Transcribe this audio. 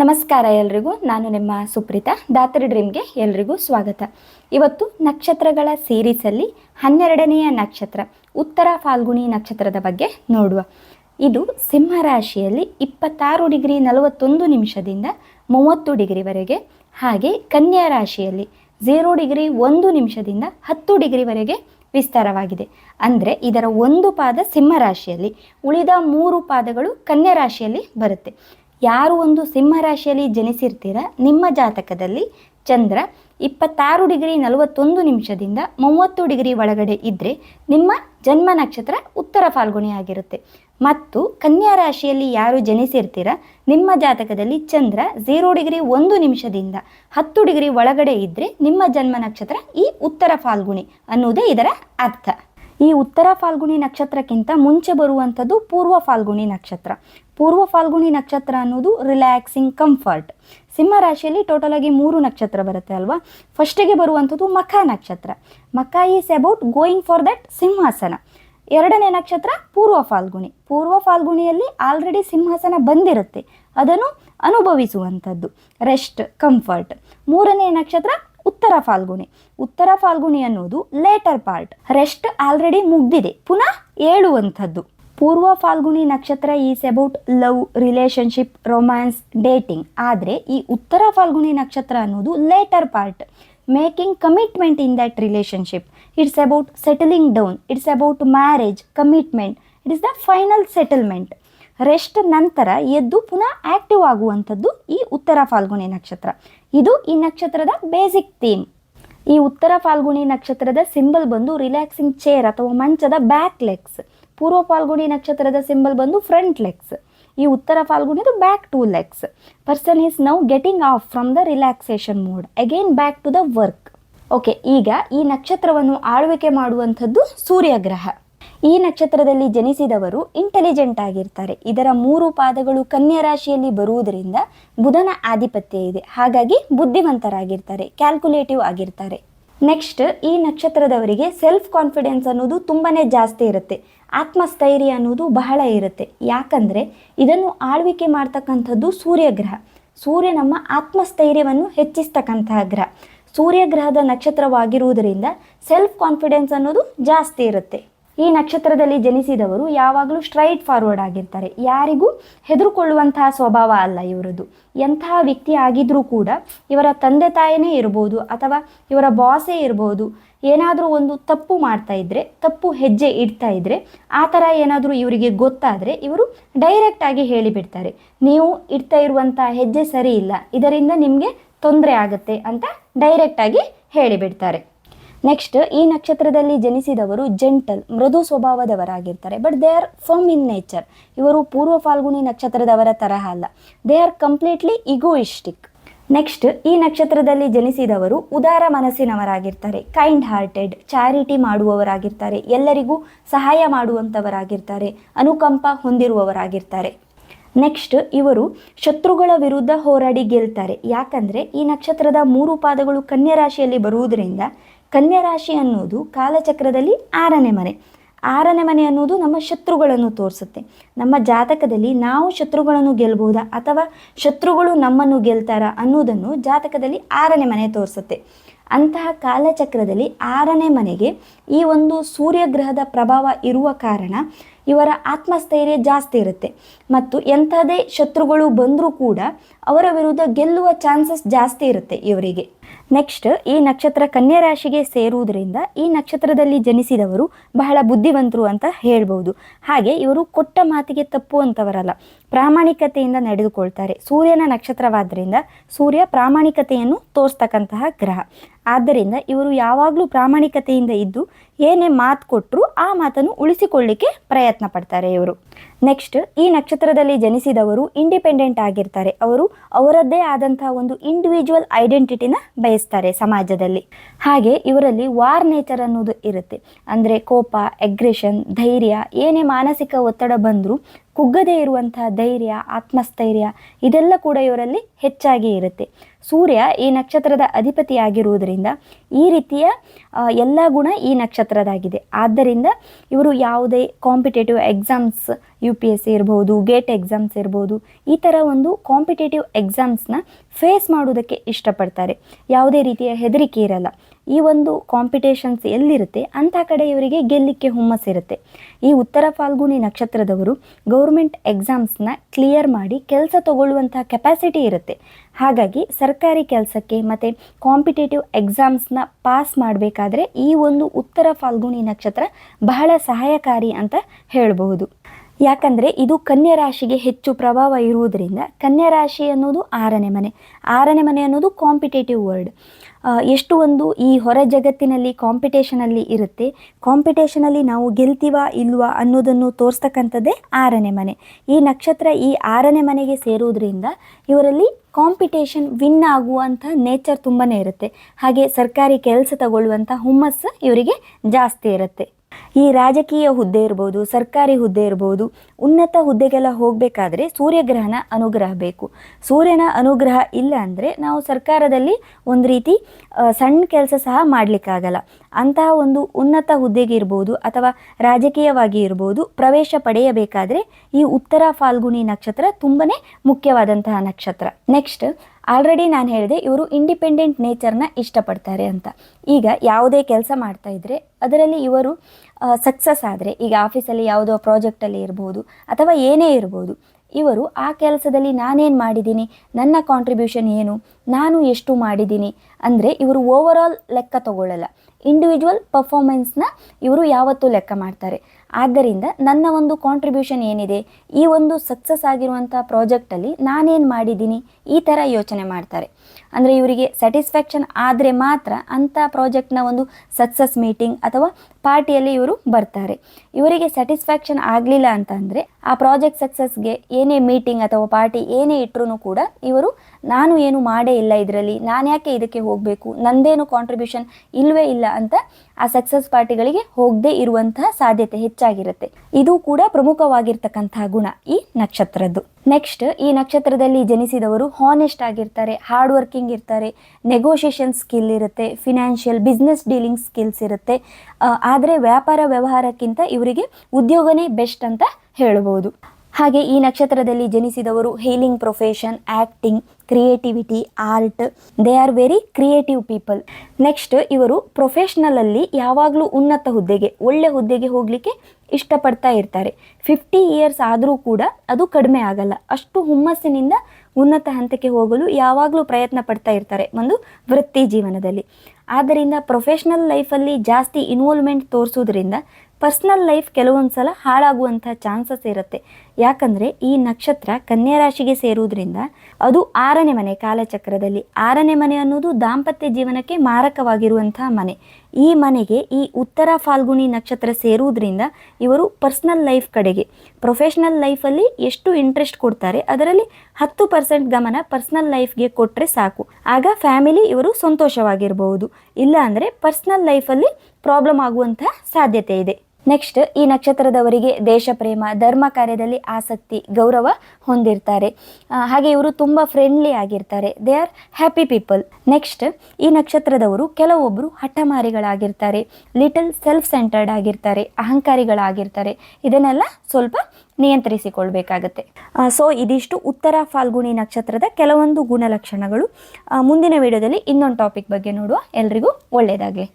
ನಮಸ್ಕಾರ ಎಲ್ರಿಗೂ. ನಾನು ನಿಮ್ಮ ಸುಪ್ರೀತಾ. ದಾತ್ರಿ ಡ್ರೀಮ್ಗೆ ಎಲ್ರಿಗೂ ಸ್ವಾಗತ. ಇವತ್ತು ನಕ್ಷತ್ರಗಳ ಸೀರೀಸಲ್ಲಿ ಹನ್ನೆರಡನೆಯ ನಕ್ಷತ್ರ, ಉತ್ತರ ಫಾಲ್ಗುಣಿ ನಕ್ಷತ್ರದ ಬಗ್ಗೆ ನೋಡುವ. ಇದು ಸಿಂಹರಾಶಿಯಲ್ಲಿ ಇಪ್ಪತ್ತಾರು ಡಿಗ್ರಿ ನಲವತ್ತೊಂದು ನಿಮಿಷದಿಂದ ಮೂವತ್ತು ಡಿಗ್ರಿವರೆಗೆ, ಹಾಗೆ ಕನ್ಯಾ ರಾಶಿಯಲ್ಲಿ ಝೀರೋ ಡಿಗ್ರಿ ಒಂದು ನಿಮಿಷದಿಂದ ಹತ್ತು ಡಿಗ್ರಿವರೆಗೆ ವಿಸ್ತಾರವಾಗಿದೆ. ಅಂದರೆ ಇದರ ಒಂದು ಪಾದ ಸಿಂಹರಾಶಿಯಲ್ಲಿ, ಉಳಿದ ಮೂರು ಪಾದಗಳು ಕನ್ಯಾ ರಾಶಿಯಲ್ಲಿ ಬರುತ್ತೆ. ಯಾರು ಒಂದು ಸಿಂಹ ರಾಶಿಯಲ್ಲಿ ಜನಿಸಿರ್ತೀರ, ನಿಮ್ಮ ಜಾತಕದಲ್ಲಿ ಚಂದ್ರ ಇಪ್ಪತ್ತಾರು ಡಿಗ್ರಿ ನಲವತ್ತೊಂದು ನಿಮಿಷದಿಂದ ಮೂವತ್ತು ಡಿಗ್ರಿ ಒಳಗಡೆ ಇದ್ದರೆ ನಿಮ್ಮ ಜನ್ಮ ನಕ್ಷತ್ರ ಉತ್ತರ ಫಾಲ್ಗುಣಿ ಆಗಿರುತ್ತೆ ಮತ್ತು ಕನ್ಯಾ ರಾಶಿಯಲ್ಲಿ ಯಾರು ಜನಿಸಿರ್ತೀರ, ನಿಮ್ಮ ಜಾತಕದಲ್ಲಿ ಚಂದ್ರ ಝೀರೋ ಡಿಗ್ರಿ ಒಂದು ನಿಮಿಷದಿಂದ ಹತ್ತು ಡಿಗ್ರಿ ಒಳಗಡೆ ಇದ್ದರೆ ನಿಮ್ಮ ಜನ್ಮ ನಕ್ಷತ್ರ ಈ ಉತ್ತರ ಫಾಲ್ಗುಣಿ ಅನ್ನುವುದೇ ಇದರ ಅರ್ಥ. ಈ ಉತ್ತರ ಫಾಲ್ಗುಣಿ ನಕ್ಷತ್ರಕ್ಕಿಂತ ಮುಂಚೆ ಬರುವಂಥದ್ದು ಪೂರ್ವ ಫಾಲ್ಗುಣಿ ನಕ್ಷತ್ರ. ಪೂರ್ವ ಫಾಲ್ಗುಣಿ ನಕ್ಷತ್ರ ಅನ್ನೋದು ರಿಲ್ಯಾಕ್ಸಿಂಗ್ ಕಂಫರ್ಟ್ ಸಿಂಹ ರಾಶಿಯಲ್ಲಿ ಟೋಟಲ್ ಆಗಿ ಮೂರು ನಕ್ಷತ್ರ ಬರುತ್ತೆ ಅಲ್ವಾ? ಫಸ್ಟಿಗೆ ಬರುವಂಥದ್ದು ಮಖ ನಕ್ಷತ್ರ. Magha is about going for that ಸಿಂಹಾಸನ. ಎರಡನೇ ನಕ್ಷತ್ರ ಪೂರ್ವ ಫಾಲ್ಗುಣಿ. ಪೂರ್ವ ಫಾಲ್ಗುಣಿಯಲ್ಲಿ ಆಲ್ರೆಡಿ ಸಿಂಹಾಸನ ಬಂದಿರುತ್ತೆ. ಅದನ್ನು ಅನುಭವಿಸುವಂಥದ್ದು. ರೆಸ್ಟ್ ಕಂಫರ್ಟ್ ಮೂರನೇ ನಕ್ಷತ್ರ ಉತ್ತರ ಫಾಲ್ಗುಣಿ. ಉತ್ತರ ಫಾಲ್ಗುಣಿ ಅನ್ನೋದು ಲೇಟರ್ ಪಾರ್ಟ್ ರೆಸ್ಟ್ ಆಲ್ರೆಡಿ ಮುಗ್ದಿದೆ, ಪುನಃ ಹೇಳುವಂಥದ್ದು ಪೂರ್ವ ಫಾಲ್ಗುಣಿ ನಕ್ಷತ್ರ is about love relationship romance dating ಆದರೆ ಈ ಉತ್ತರ ಫಾಲ್ಗುಣಿ ನಕ್ಷತ್ರ ಅನ್ನೋದು later part making commitment in that relationship it's about settling down it's about marriage commitment it is the final settlement rest ನಂತರ ಎದ್ದು ಪುನಃ ಆಕ್ಟಿವ್ ಆಗುವಂಥದ್ದು ಈ ಉತ್ತರ ಫಾಲ್ಗುಣಿ ನಕ್ಷತ್ರ. ಇದು ಈ ನಕ್ಷತ್ರದ ಬೇಸಿಕ್ ಥೀಮ್. ಈ ಉತ್ತರ ಫಾಲ್ಗುಣಿ ನಕ್ಷತ್ರದ ಸಿಂಬಲ್ ಬಂದು ರಿಲ್ಯಾಕ್ಸಿಂಗ್ ಚೇರ್ ಅಥವಾ ಮಂಚದ ಬ್ಯಾಕ್ ಲೆಗ್ಸ್. ಪೂರ್ವ ಫಾಲ್ಗುಣಿ ನಕ್ಷತ್ರದ ಸಿಂಬಲ್ ಬಂದು ಫ್ರಂಟ್ ಲೆಗ್ಸ್. ಈ ಉತ್ತರ ಫಾಲ್ಗುಣಿದು back two legs. Person is now getting off from the relaxation mode. Again back to the work. Okay, ಈಗ ಈ ನಕ್ಷತ್ರವನ್ನು ಆಳ್ವಿಕೆ ಮಾಡುವಂಥದ್ದು ಸೂರ್ಯಗ್ರಹ. ಈ ನಕ್ಷತ್ರದಲ್ಲಿ ಜನಿಸಿದವರು ಇಂಟೆಲಿಜೆಂಟ್ ಆಗಿರ್ತಾರೆ. ಇದರ ಮೂರು ಪಾದಗಳು ಕನ್ಯಾ ರಾಶಿಯಲ್ಲಿ ಬರುವುದರಿಂದ ಬುಧನ ಆಧಿಪತ್ಯ ಇದೆ. ಹಾಗಾಗಿ ಬುದ್ಧಿವಂತರಾಗಿರ್ತಾರೆ ಕ್ಯಾಲ್ಕುಲೇಟಿವ್ ಆಗಿರ್ತಾರೆ. ನೆಕ್ಸ್ಟ್ ಈ ನಕ್ಷತ್ರದವರಿಗೆ ಸೆಲ್ಫ್ ಕಾನ್ಫಿಡೆನ್ಸ್ ಅನ್ನೋದು ತುಂಬಾ ಜಾಸ್ತಿ ಇರುತ್ತೆ. ಆತ್ಮಸ್ಥೈರ್ಯ ಅನ್ನೋದು ಬಹಳ ಇರುತ್ತೆ. ಯಾಕಂದರೆ ಇದನ್ನು ಆಳ್ವಿಕೆ ಮಾಡ್ತಕ್ಕಂಥದ್ದು ಸೂರ್ಯಗ್ರಹ. ಸೂರ್ಯ ನಮ್ಮ ಆತ್ಮಸ್ಥೈರ್ಯವನ್ನು ಹೆಚ್ಚಿಸ್ತಕ್ಕಂತಹ ಗ್ರಹ. ಸೂರ್ಯಗ್ರಹದ ನಕ್ಷತ್ರವಾಗಿರುವುದರಿಂದ ಸೆಲ್ಫ್ ಕಾನ್ಫಿಡೆನ್ಸ್ ಅನ್ನೋದು ಜಾಸ್ತಿ ಇರುತ್ತೆ. ಈ ನಕ್ಷತ್ರದಲ್ಲಿ ಜನಿಸಿದವರು ಯಾವಾಗಲೂ ಸ್ಟ್ರೈಟ್ ಫಾರ್ವರ್ಡ್ ಆಗಿರ್ತಾರೆ. ಯಾರಿಗೂ ಹೆದರುಕೊಳ್ಳುವಂತಹ ಸ್ವಭಾವ ಅಲ್ಲ ಇವರದು ಎಂತಹ ವ್ಯಕ್ತಿ ಆಗಿದ್ರೂ ಕೂಡ ಇವರ ತಂದೆ ತಾಯಿನೇ ಇರ್ಬೋದು ಅಥವಾ ಇವರ ಬಾಸೇ ಇರ್ಬೋದು, ಏನಾದರೂ ಒಂದು ತಪ್ಪು ಮಾಡ್ತಾ ಇದ್ರೆ, ತಪ್ಪು ಹೆಜ್ಜೆ ಇಡ್ತಾ ಇದ್ರೆ, ಆ ಥರ ಏನಾದರೂ ಇವರಿಗೆ ಗೊತ್ತಾದರೆ ಇವರು ಡೈರೆಕ್ಟಾಗಿ ಹೇಳಿಬಿಡ್ತಾರೆ. ನೀವು ಇಡ್ತಾ ಇರುವಂತಹ ಹೆಜ್ಜೆ ಸರಿ ಇಲ್ಲ, ಇದರಿಂದ ನಿಮಗೆ ತೊಂದರೆ ಆಗುತ್ತೆ ಅಂತ ಡೈರೆಕ್ಟಾಗಿ ಹೇಳಿಬಿಡ್ತಾರೆ. ನೆಕ್ಸ್ಟ್ ಈ ನಕ್ಷತ್ರದಲ್ಲಿ ಜನಿಸಿದವರು ಜೆಂಟಲ್ ಮೃದು ಸ್ವಭಾವದವರಾಗಿರ್ತಾರೆ. But they are firm in nature ಇವರು ಪೂರ್ವ ಫಾಲ್ಗುಣಿ ನಕ್ಷತ್ರದವರ ತರಹ ಅಲ್ಲ. They are completely egoistic next ಈ ನಕ್ಷತ್ರದಲ್ಲಿ ಜನಿಸಿದವರು ಉದಾರ ಮನಸ್ಸಿನವರಾಗಿರ್ತಾರೆ. ಕೈಂಡ್ ಹಾರ್ಟೆಡ್ ಚಾರಿಟಿ ಮಾಡುವವರಾಗಿರ್ತಾರೆ. ಎಲ್ಲರಿಗೂ ಸಹಾಯ ಮಾಡುವಂಥವರಾಗಿರ್ತಾರೆ ಅನುಕಂಪ ಹೊಂದಿರುವವರಾಗಿರ್ತಾರೆ. ನೆಕ್ಸ್ಟ್ ಇವರು ಶತ್ರುಗಳ ವಿರುದ್ಧ ಹೋರಾಡಿ ಗೆಲ್ತಾರೆ. ಯಾಕಂದರೆ ಈ ನಕ್ಷತ್ರದ ಮೂರು ಪಾದಗಳು ಕನ್ಯಾ ರಾಶಿಯಲ್ಲಿ ಬರುವುದರಿಂದ ಕನ್ಯಾ ರಾಶಿ ಅನ್ನೋದು ಕಾಲಚಕ್ರದಲ್ಲಿ ಆರನೇ ಮನೆ. ಆರನೇ ಮನೆ ಅನ್ನೋದು ನಮ್ಮ ಶತ್ರುಗಳನ್ನು ತೋರಿಸುತ್ತೆ. ನಮ್ಮ ಜಾತಕದಲ್ಲಿ ನಾವು ಶತ್ರುಗಳನ್ನು ಗೆಲ್ಬಹುದಾ ಅಥವಾ ಶತ್ರುಗಳು ನಮ್ಮನ್ನು ಗೆಲ್ತಾರಾ ಅನ್ನೋದನ್ನು ಜಾತಕದಲ್ಲಿ ಆರನೇ ಮನೆ ತೋರಿಸುತ್ತೆ. ಅಂತಹ ಕಾಲಚಕ್ರದಲ್ಲಿ ಆರನೇ ಮನೆಗೆ ಈ ಒಂದು ಸೂರ್ಯಗ್ರಹದ ಪ್ರಭಾವ ಇರುವ ಕಾರಣ ಇವರ ಆತ್ಮಸ್ಥೈರ್ಯ ಜಾಸ್ತಿ ಇರುತ್ತೆ. ಮತ್ತು ಎಂಥದೇ ಶತ್ರುಗಳು ಬಂದರೂ ಕೂಡ ಅವರ ವಿರುದ್ಧ ಗೆಲ್ಲುವ ಚಾನ್ಸಸ್ ಜಾಸ್ತಿ ಇರುತ್ತೆ ಇವರಿಗೆ. ನೆಕ್ಸ್ಟ್ ಈ ನಕ್ಷತ್ರ ಕನ್ಯಾ ರಾಶಿಗೆ ಸೇರುವುದರಿಂದ ಈ ನಕ್ಷತ್ರದಲ್ಲಿ ಜನಿಸಿದವರು ಬಹಳ ಬುದ್ಧಿವಂತರು ಅಂತ ಹೇಳ್ಬೋದು. ಹಾಗೆ ಇವರು ಕೊಟ್ಟ ಮಾತಿಗೆ ತಪ್ಪುವಂಥವರಲ್ಲ ಪ್ರಾಮಾಣಿಕತೆಯಿಂದ ನಡೆದುಕೊಳ್ತಾರೆ. ಸೂರ್ಯನ ನಕ್ಷತ್ರವಾದ್ದರಿಂದ ಸೂರ್ಯ ಪ್ರಾಮಾಣಿಕತೆಯನ್ನು ತೋರಿಸ್ತಕ್ಕಂತಹ ಗ್ರಹ. ಆದ್ದರಿಂದ ಇವರು ಯಾವಾಗಲೂ ಪ್ರಾಮಾಣಿಕತೆಯಿಂದ ಇದ್ದು ಏನೇ ಮಾತು ಕೊಟ್ಟರು ಆ ಮಾತನ್ನು ಉಳಿಸಿಕೊಳ್ಳಿಕ್ಕೆ ಪ್ರಯತ್ನ ಪಡ್ತಾರೆ ಇವರು. ನೆಕ್ಸ್ಟ್ ಈ ನಕ್ಷತ್ರದಲ್ಲಿ ಜನಿಸಿದವರು ಇಂಡಿಪೆಂಡೆಂಟ್ ಆಗಿರ್ತಾರೆ. ಅವರು ಅವರದ್ದೇ ಆದಂತಹ ಒಂದು ಇಂಡಿವಿಜುವಲ್ ಐಡೆಂಟಿಟಿನ ಬಯಸ್ತಾರೆ ಸಮಾಜದಲ್ಲಿ. ಹಾಗೆ ಇವರಲ್ಲಿ ವಾರ್ ನೇಚರ್ ಅನ್ನೋದು ಇರುತ್ತೆ. ಅಂದರೆ ಕೋಪ ಎಗ್ರೆಷನ್ ಧೈರ್ಯ, ಏನೇ ಮಾನಸಿಕ ಒತ್ತಡ ಬಂದರೂ ಕುಗ್ಗದೇ ಇರುವಂತಹ ಧೈರ್ಯ, ಆತ್ಮಸ್ಥೈರ್ಯ ಇದೆಲ್ಲ ಕೂಡ ಇವರಲ್ಲಿ ಹೆಚ್ಚಾಗಿ ಇರುತ್ತೆ. ಸೂರ್ಯ ಈ ನಕ್ಷತ್ರದ ಅಧಿಪತಿಯಾಗಿರುವುದರಿಂದ ಈ ರೀತಿಯ ಎಲ್ಲ ಗುಣ ಈ ನಕ್ಷತ್ರದಾಗಿದೆ. ಆದ್ದರಿಂದ ಇವರು ಯಾವುದೇ competitive exams U P S C ಇರ್ಬೋದು ಗೇಟ್ ಎಕ್ಸಾಮ್ಸ್ ಇರ್ಬೋದು, ಈ ಥರ ಒಂದು ಕಾಂಪಿಟೇಟಿವ್ ಎಕ್ಸಾಮ್ಸ್ನ ಫೇಸ್ ಮಾಡೋದಕ್ಕೆ ಇಷ್ಟಪಡ್ತಾರೆ. ಯಾವುದೇ ರೀತಿಯ ಹೆದರಿಕೆ ಇರಲ್ಲ. ಈ ಒಂದು ಕಾಂಪಿಟೇಷನ್ಸ್ ಎಲ್ಲಿರುತ್ತೆ? ಅಂಥ ಕಡೆ ಇವರಿಗೆ ಗೆಲ್ಲಿಕ್ಕೆ ಹುಮ್ಮಸ್ಸಿರುತ್ತೆ ಈ ಉತ್ತರ ಫಾಲ್ಗುಣಿ ನಕ್ಷತ್ರದವರು ಗೌರ್ಮೆಂಟ್ ಎಕ್ಸಾಮ್ಸ್ನ ಕ್ಲಿಯರ್ ಮಾಡಿ ಕೆಲಸ ತಗೊಳ್ಳುವಂಥ ಕೆಪಾಸಿಟಿ ಇರುತ್ತೆ. ಹಾಗಾಗಿ ಸರ್ಕಾರಿ ಕೆಲಸಕ್ಕೆ ಮತ್ತು ಕಾಂಪಿಟೇಟಿವ್ ಎಕ್ಸಾಮ್ಸ್ನ ಪಾಸ್ ಮಾಡಬೇಕಾದ್ರೆ ಈ ಒಂದು ಉತ್ತರ ಫಾಲ್ಗುಣಿ ನಕ್ಷತ್ರ ಬಹಳ ಸಹಾಯಕಾರಿ ಅಂತ ಹೇಳಬಹುದು. ಯಾಕಂದರೆ ಇದು ಕನ್ಯಾ ರಾಶಿಗೆ ಹೆಚ್ಚು ಪ್ರಭಾವ ಇರುವುದರಿಂದ ಕನ್ಯಾ ರಾಶಿ ಅನ್ನೋದು ಆರನೇ ಮನೆ. ಆರನೇ ಮನೆ ಅನ್ನೋದು ಕಾಂಪಿಟೇಟಿವ್ ವರ್ಡ್ ಎಷ್ಟು ಒಂದು ಈ ಹೊರ ಜಗತ್ತಿನಲ್ಲಿ ಕಾಂಪಿಟೇಷನಲ್ಲಿ ಇರುತ್ತೆ ಕಾಂಪಿಟೇಷನಲ್ಲಿ ನಾವು ಗೆಲ್ತೀವಾ ಇಲ್ವಾ ಅನ್ನೋದನ್ನು ತೋರಿಸ್ತಕ್ಕಂಥದ್ದೇ ಆರನೇ ಮನೆ. ಈ ನಕ್ಷತ್ರ ಈ ಆರನೇ ಮನೆಗೆ ಸೇರುವುದರಿಂದ ಇವರಲ್ಲಿ ಕಾಂಪಿಟೇಷನ್ ವಿನ್ ಆಗುವಂಥ ನೇಚರ್ ತುಂಬಾ ಇರುತ್ತೆ. ಹಾಗೆ ಸರ್ಕಾರಿ ಕೆಲಸ ತಗೊಳ್ಳುವಂಥ ಹುಮ್ಮಸ್ಸು ಇವರಿಗೆ ಜಾಸ್ತಿ ಇರುತ್ತೆ. ಈ ರಾಜಕೀಯ ಹುದ್ದೆ ಇರ್ಬೋದು, ಸರ್ಕಾರಿ ಹುದ್ದೆ ಇರ್ಬೋದು, ಉನ್ನತ ಹುದ್ದೆಗೆಲ್ಲ ಹೋಗಬೇಕಾದ್ರೆ ಸೂರ್ಯಗ್ರಹಣ ಅನುಗ್ರಹ ಬೇಕು. ಸೂರ್ಯನ ಅನುಗ್ರಹ ಇಲ್ಲ ಅಂದರೆ ನಾವು ಸರ್ಕಾರದಲ್ಲಿ ಒಂದು ರೀತಿ ಸಣ್ಣ ಕೆಲಸ ಸಹ ಮಾಡಲಿಕ್ಕಾಗಲ್ಲ. ಅಂತಹ ಒಂದು ಉನ್ನತ ಹುದ್ದೆಗೆ ಇರ್ಬೋದು ಅಥವಾ ರಾಜಕೀಯವಾಗಿ ಇರ್ಬೋದು, ಪ್ರವೇಶ ಪಡೆಯಬೇಕಾದ್ರೆ ಈ ಉತ್ತರ ಫಾಲ್ಗುಣಿ ನಕ್ಷತ್ರ ತುಂಬನೇ ಮುಖ್ಯವಾದಂತಹ ನಕ್ಷತ್ರ. ನೆಕ್ಸ್ಟ್ ಆಲ್ರೆಡಿ ನಾನು ಹೇಳಿದೆ, ಇವರು ಇಂಡಿಪೆಂಡೆಂಟ್ ನೇಚರ್ನ ಇಷ್ಟಪಡ್ತಾರೆ ಅಂತ. ಈಗ ಯಾವುದೇ ಕೆಲಸ ಮಾಡ್ತಾ ಇದ್ದರೆ ಅದರಲ್ಲಿ ಇವರು ಸಕ್ಸಸ್ ಆದರೆ, ಈಗ ಆಫೀಸಲ್ಲಿ ಯಾವುದೋ ಪ್ರಾಜೆಕ್ಟಲ್ಲಿ ಇರ್ಬೋದು, ಅಥವಾ ಏನೇ ಇರ್ಬೋದು, ಇವರು ಆ ಕೆಲಸದಲ್ಲಿ ನಾನೇನು ಮಾಡಿದ್ದೀನಿ, ನನ್ನ ಕಾಂಟ್ರಿಬ್ಯೂಷನ್ ಏನು, ನಾನು ಎಷ್ಟು ಮಾಡಿದ್ದೀನಿ, ಅಂದರೆ ಇವರು ಓವರ್ ಆಲ್ ಲೆಕ್ಕ ತಗೊಳ್ಳಲ್ಲ. ಇಂಡಿವಿಜುವಲ್ ಪರ್ಫಾರ್ಮೆನ್ಸ್ನ ಇವರು ಯಾವತ್ತೂ ಲೆಕ್ಕ ಮಾಡ್ತಾರೆ. ಆದ್ದರಿಂದ ನನ್ನ ಒಂದು ಕಾಂಟ್ರಿಬ್ಯೂಷನ್ ಏನಿದೆ, ಈ ಒಂದು ಸಕ್ಸಸ್ ಆಗಿರುವಂಥ ಪ್ರಾಜೆಕ್ಟಲ್ಲಿ ನಾನೇನು ಮಾಡಿದ್ದೀನಿ, ಈ ಥರ ಯೋಚನೆ ಮಾಡ್ತಾರೆ. ಅಂದರೆ ಇವರಿಗೆ ಸ್ಯಾಟಿಸ್ಫ್ಯಾಕ್ಷನ್ ಆದರೆ ಮಾತ್ರ ಅಂಥ ಪ್ರಾಜೆಕ್ಟ್ನ ಒಂದು ಸಕ್ಸಸ್ ಮೀಟಿಂಗ್ ಅಥವಾ ಪಾರ್ಟಿಯಲ್ಲಿ ಇವರು ಬರ್ತಾರೆ. ಇವರಿಗೆ ಸ್ಯಾಟಿಸ್ಫ್ಯಾಕ್ಷನ್ ಆಗಲಿಲ್ಲ ಅಂತಂದರೆ ಆ ಪ್ರಾಜೆಕ್ಟ್ ಸಕ್ಸಸ್ಗೆ ಏನೇ ಮೀಟಿಂಗ್ ಅಥವಾ ಪಾರ್ಟಿ ಏನೇ ಇಟ್ಟರೂ ಕೂಡ ಇವರು, ನಾನು ಏನು ಮಾಡೇ ಇಲ್ಲ ಇದರಲ್ಲಿ ನಾನು ಯಾಕೆ ಇದಕ್ಕೆ ಹೋಗಬೇಕು? ನಂದೇನು ಕಾಂಟ್ರಿಬ್ಯೂಷನ್ ಇಲ್ಲವೇ ಇಲ್ಲ ಅಂತ ಆ ಸಕ್ಸಸ್ ಪಾರ್ಟಿಗಳಿಗೆ ಹೋಗದೇ ಇರುವಂತಹ ಸಾಧ್ಯತೆ ಹೆಚ್ಚಾಗಿರುತ್ತೆ. ಇದು ಕೂಡ ಪ್ರಮುಖವಾಗಿರ್ತಕ್ಕಂತಹ ಗುಣ ಈ ನಕ್ಷತ್ರದ್ದು. ನೆಕ್ಸ್ಟ್ ಈ ನಕ್ಷತ್ರದಲ್ಲಿ ಜನಿಸಿದವರು ಹಾನೆಸ್ಟ್ ಆಗಿರ್ತಾರೆ ಹಾರ್ಡ್ ವರ್ಕಿಂಗ್ ಇರ್ತಾರೆ ನೆಗೋಷಿಯೇಷನ್ ಸ್ಕಿಲ್ ಇರುತ್ತೆ ಫಿನಾನ್ಷಿಯಲ್ ಬಿಸ್ನೆಸ್ ಡೀಲಿಂಗ್ ಸ್ಕಿಲ್ಸ್ ಇರುತ್ತೆ. ಆದರೆ ವ್ಯಾಪಾರ ವ್ಯವಹಾರಕ್ಕಿಂತ ಇವರಿಗೆ ಉದ್ಯೋಗನೇ ಬೆಸ್ಟ್ ಅಂತ ಹೇಳಬಹುದು ಹಾಗೆ ಈ ನಕ್ಷತ್ರದಲ್ಲಿ ಜನಿಸಿದವರು healing profession acting creativity, art. They are very creative people next ಇವರು ಪ್ರೊಫೆಷ್ನಲಲ್ಲಿ ಯಾವಾಗಲೂ ಉನ್ನತ ಹುದ್ದೆಗೆ, ಒಳ್ಳೆ ಹುದ್ದೆಗೆ ಹೋಗಲಿಕ್ಕೆ ಇಷ್ಟಪಡ್ತಾ ಇರ್ತಾರೆ. ಫಿಫ್ಟಿ ಇಯರ್ಸ್ ಆದರೂ ಕೂಡ ಅದು ಕಡಿಮೆ ಆಗಲ್ಲ. ಅಷ್ಟು ಹುಮ್ಮಸ್ಸಿನಿಂದ ಉನ್ನತ ಹಂತಕ್ಕೆ ಹೋಗಲು ಯಾವಾಗಲೂ ಪ್ರಯತ್ನ ಪಡ್ತಾ ಇರ್ತಾರೆ ಒಂದು ವೃತ್ತಿ ಜೀವನದಲ್ಲಿ. ಆದ್ದರಿಂದ ಪ್ರೊಫೆಷ್ನಲ್ ಲೈಫಲ್ಲಿ ಜಾಸ್ತಿ ಇನ್ವಾಲ್ವ್ಮೆಂಟ್ ತೋರಿಸೋದ್ರಿಂದ ಪರ್ಸ್ನಲ್ ಲೈಫ್ ಕೆಲವೊಂದು ಸಲ ಹಾಳಾಗುವಂಥ ಚಾನ್ಸಸ್ ಇರುತ್ತೆ. ಯಾಕಂದರೆ ಈ ನಕ್ಷತ್ರ ಕನ್ಯಾ ರಾಶಿಗೆ ಸೇರುವುದರಿಂದ ಅದು ಆರನೇ ಮನೆ, ಕಾಲಚಕ್ರದಲ್ಲಿ. ಆರನೇ ಮನೆ ಅನ್ನೋದು ದಾಂಪತ್ಯ ಜೀವನಕ್ಕೆ ಮಾರಕವಾಗಿರುವಂಥ ಮನೆ. ಈ ಮನೆಗೆ ಈ ಉತ್ತರ ಫಾಲ್ಗುಣಿ ನಕ್ಷತ್ರ ಸೇರುವುದರಿಂದ ಇವರು ಪರ್ಸ್ನಲ್ ಲೈಫ್ ಕಡೆಗೆ. ಪ್ರೊಫೆಷ್ನಲ್ ಲೈಫಲ್ಲಿ ಎಷ್ಟು ಇಂಟ್ರೆಸ್ಟ್ ಕೊಡ್ತಾರೆ, ಅದರಲ್ಲಿ ಹತ್ತು ಪರ್ಸೆಂಟ್ ಗಮನ ಪರ್ಸ್ನಲ್ ಲೈಫ್ಗೆ ಕೊಟ್ಟರೆ ಸಾಕು. ಆಗ ಫ್ಯಾಮಿಲಿ ಇವರು ಸಂತೋಷವಾಗಿರಬಹುದು. ಇಲ್ಲ ಅಂದರೆ ಪರ್ಸ್ನಲ್ ಲೈಫಲ್ಲಿ ಪ್ರಾಬ್ಲಮ್ ಆಗುವಂತಹ ಸಾಧ್ಯತೆ ಇದೆ. ನೆಕ್ಸ್ಟ್ ಈ ನಕ್ಷತ್ರದವರಿಗೆ ದೇಶ ಪ್ರೇಮ ಧರ್ಮ ಕಾರ್ಯದಲ್ಲಿ ಆಸಕ್ತಿ, ಗೌರವ ಹೊಂದಿರ್ತಾರೆ. ಹಾಗೆ ಇವರು ತುಂಬ ಫ್ರೆಂಡ್ಲಿ ಆಗಿರ್ತಾರೆ. They are happy people next ಈ ನಕ್ಷತ್ರದವರು ಕೆಲವೊಬ್ಬರು ಹಠಮಾರಿಗಳಾಗಿರ್ತಾರೆ. ಲಿಟಲ್ ಸೆಲ್ಫ್ ಸೆಂಟರ್ಡ್ ಆಗಿರ್ತಾರೆ, ಅಹಂಕಾರಿಗಳಾಗಿರ್ತಾರೆ. ಇದನ್ನೆಲ್ಲ ಸ್ವಲ್ಪ ನಿಯಂತ್ರಿಸಿಕೊಳ್ಬೇಕಾಗತ್ತೆ. ಸೊ ಇದಿಷ್ಟು ಉತ್ತರ ಫಾಲ್ಗುಣಿ ನಕ್ಷತ್ರದ ಕೆಲವೊಂದು ಗುಣಲಕ್ಷಣಗಳು. ಮುಂದಿನ ವಿಡಿಯೋದಲ್ಲಿ ಇನ್ನೊಂದು ಟಾಪಿಕ್ ಬಗ್ಗೆ ನೋಡುವ. ಎಲ್ರಿಗೂ ಒಳ್ಳೆಯದಾಗಲಿ